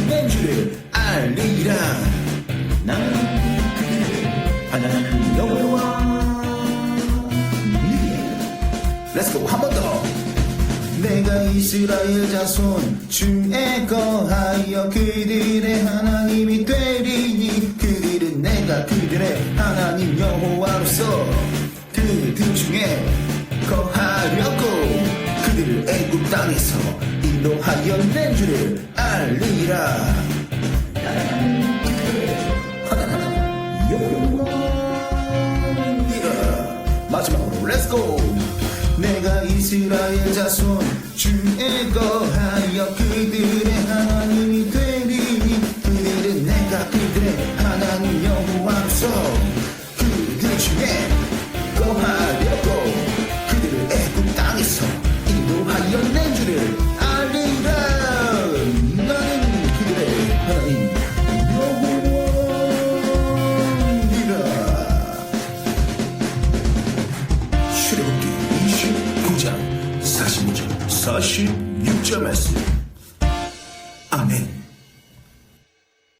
줄을 알리라. 나는 그들의 하나님 여호와 렛츠고 한 번 더. 내가 이스라엘 자손 중에 거하여 그들의 하나님이 되리니 그들은 내가 그들의 하나님 여호와로서 그들 중에 거하려고 그들을 애굽 땅에서 인도하여 낸 줄을 알리라. 마지막으로 렛츠고 내가 이스라엘 자손 중에 거하여 그들 46점, 46점에서 아멘.